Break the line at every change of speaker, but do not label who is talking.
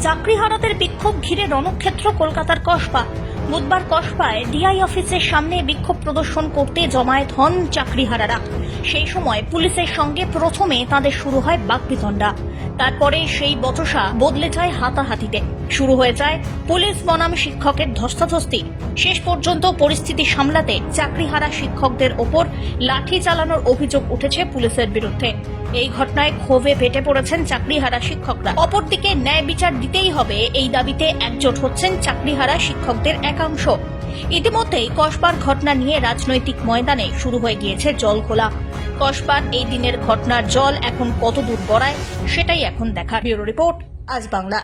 চাকরি হারাতের বিক্ষোভ ঘিরে রণক্ষেত্র কলকাতার কসবা। বুধবার কসবায় ডিআই অফিসের সামনে বিক্ষোভ প্রদর্শন করতে জমায়েত হন চাকরিহারারা। সেই সময় পুলিশের সঙ্গে প্রথমে তাদের শুরু হয় বাকবিতণ্ডা। তারপরে সেই বচসা বদলে যায় হাতাহাতিতে। শুরু হয়ে যায় পুলিশ বনাম শিক্ষকের ধস্তাধস্তি। শেষ পর্যন্ত পরিস্থিতি সামলাতে চাকরিহারা শিক্ষকদের ওপর লাঠি চালানোর অভিযোগ উঠেছে পুলিশের বিরুদ্ধে। এই ঘটনায় ক্ষোভে ফেটে পড়েছেন চাকরিহারা শিক্ষকরা। অপরদিকে ন্যায় বিচার দিতেই হবে এই দাবিতে একজোট হচ্ছেন চাকরিহারা শিক্ষকদের একাংশ। ইতিমধ্যেই কসবার ঘটনা নিয়ে রাজনৈতিক ময়দানে শুরু হয়ে গিয়েছে জল খোলা কসবার এই দিনের ঘটনার জল এখন কত দূর গড়ায়, সেটাই এখন দেখার। ব্যুরো রিপোর্ট, আজ বাংলা।